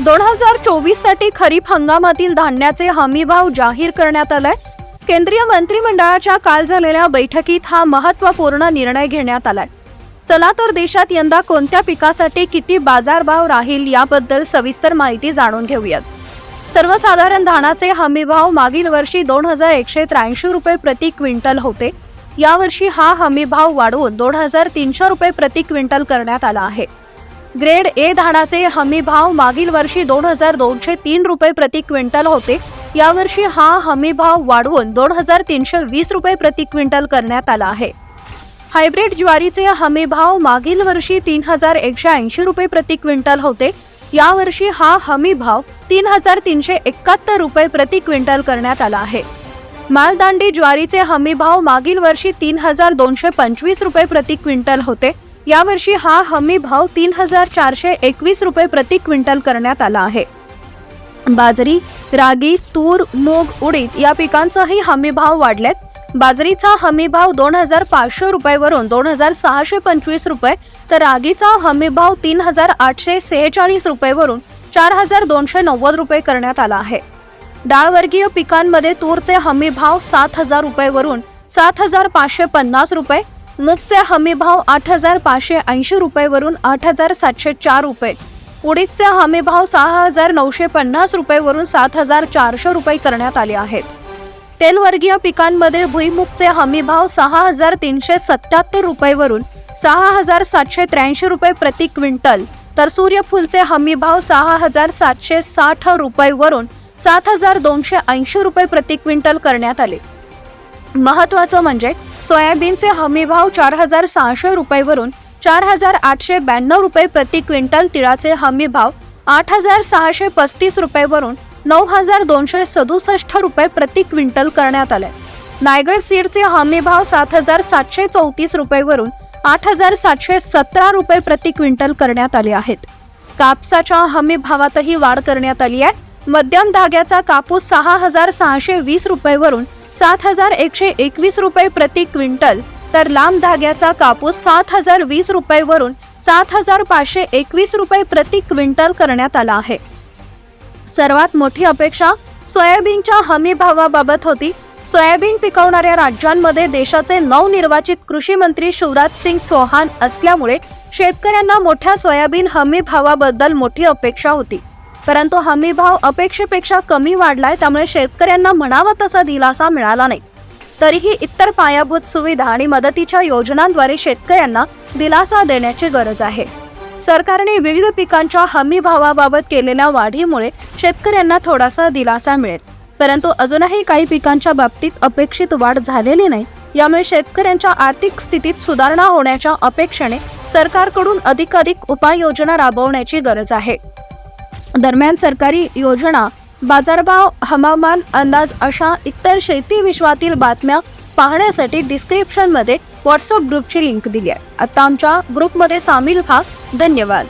दोन हजार चोवीससाठी खरीप हंगामातील धान्याचे हमीभाव जाहीर करण्यात आलाय. केंद्रीय मंत्रिमंडळाच्या काल झालेल्या बैठकीत हा महत्त्वपूर्ण निर्णय घेण्यात आलाय. चला तर देशात यंदा कोणत्या पिकासाठी किती बाजारभाव राहील याबद्दल सविस्तर माहिती जाणून घेऊयात. सर्वसाधारण धानाचे हमीभाव मागील वर्षी दोन हजार एकशे त्र्याऐंशी रुपये प्रति क्विंटल होते. यावर्षी हा हमीभाव वाढवून दोन हजार तीनशे रुपये प्रति क्विंटल करण्यात आला आहे. ग्रेड ए धानाचे हमी भाव मागील वर्षी दोन हजार दोनशे तीन रुपये प्रति क्विंटल होते. यावर्षी हा हमी भाव वाढवून दोन हजार तीनशे वीस रुपये प्रति क्विंटल करण्यात आला आहे. हायब्रिड ज्वारीचे हमी भाव मागील वर्षी तीन हजार एकशे ऐंशी रुपये प्रति क्विंटल होते. यावर्षी हा हमी भाव तीन हजार तीनशे एकाहत्तर रुपये प्रति क्विंटल करण्यात आला आहे. मालदांडी ज्वारीचे हमी भाव मागील वर्षी तीन हजार दोनशे पंचवीस रुपये प्रति क्विंटल होते. यावर्षी हा हमी भाव तीन हजार चारशे एकवीस रुपये प्रति क्विंटल करण्यात आला आहे. बाजरी रागी तूर मूग उडीद या पिकांचाही हमी भाव वाढलेत. बाजरीचा हमी भाव दोन हजार पाचशे रुपयेवरून दोन हजार सहाशे पंचवीस रुपये तर रागीचा हमी भाव तीन हजार आठशे सेहेचाळीस रुपयेवरून चार हजार दोनशे नव्वद रुपये करण्यात आला आहे. डाळवर्गीय पिकांमध्ये तूरचे हमी भाव सात हजार रुपयेवरून सात हजार पाचशे पन्नास रुपये मूगचे हमी भाव आठ हजार पाचशे ऐंशी रुपयेवरून आठ हजार सातशे चार रुपये. उडीदचे हमी भाव सहा हजार नऊशे पन्नास रुपयेवरून सात हजार चारशे रुपये करण्यात आले आहेत. तेलवर्गीय पिकांमध्ये भुईमुगचे हमी भाव सहा हजार तीनशे सत्याहत्तर रुपयेवरून सहा हजार सातशे त्र्याऐंशी रुपये प्रति क्विंटल तर सूर्यफूलचे हमी भाव सहा हजार सातशे साठ रुपयेवरून सात हजार दोनशे ऐंशी रुपये प्रति क्विंटल करण्यात आले. महत्त्वाचं म्हणजे सोयाबीनचे हमी भाव चार हजार सहाशे रुपयेवरून चार हजार आठशे ब्याण्णव रुपये प्रति क्विंटल तिळाचे हमी भाव आठ हजार सहाशे पस्तीस रुपयेवरून नऊ हजार दोनशे सदुसष्ट रुपये प्रति क्विंटल करण्यात आले. नायगर सीडचे हमी भाव सात हजार सातशे चौतीस रुपयेवरून आठ हजार सातशे सतरा रुपये प्रति क्विंटल करण्यात आले आहेत. कापसाच्या हमी भावातही वाढ करण्यात आली आहे. मध्यम धाग्याचा कापूस सहा हजार सहाशे वीस रुपयेवरून सात हजार एकशे एकवीस रुपये प्रति क्विंटल तर लांब धाग्याचा कापूस सात हजार वीस रुपयेवरून सात हजार पाचशे एकवीस रुपये प्रति क्विंटल करण्यात आला आहे. सर्वात मोठी अपेक्षा सोयाबीनच्या हमी भावाबाबत होती. सोयाबीन पिकवणाऱ्या राज्यांमध्ये देशाचे नवनिर्वाचित कृषी मंत्री शिवराज सिंग चौहान असल्यामुळे शेतकऱ्यांना मोठ्या सोयाबीन हमी भावाबद्दल मोठी अपेक्षा होती. परंतु हमी भाव अपेक्षेपेक्षा कमी वाढलाय त्यामुळे शेतकऱ्यांना म्हणावा तसा दिलासा मिळाला नाही. तरीही इतर पायाभूत सुविधा आणि मदतीच्या योजनांद्वारे शेतकऱ्यांना दिलासा देण्याची गरज आहे. सरकारने विविध पिकांच्या हमी भावाबाबत केलेल्या वाढीमुळे शेतकऱ्यांना थोडासा दिलासा मिळेल. परंतु अजूनही काही पिकांच्या बाबतीत अपेक्षित वाढ झालेली नाही. यामुळे शेतकऱ्यांच्या आर्थिक स्थितीत सुधारणा होण्याच्या अपेक्षेने सरकारकडून अधिकाधिक उपाययोजना राबवण्याची गरज आहे. दरम्यान सरकारी योजना बाजारभाव हवामान अंदाज अशा इतर शेती विश्वातील बातम्या पाहण्यासाठी डिस्क्रिप्शनमध्ये व्हॉट्सअप ग्रुपची लिंक दिली आहे. आता आमच्या ग्रुपमध्ये सामील व्हा. धन्यवाद.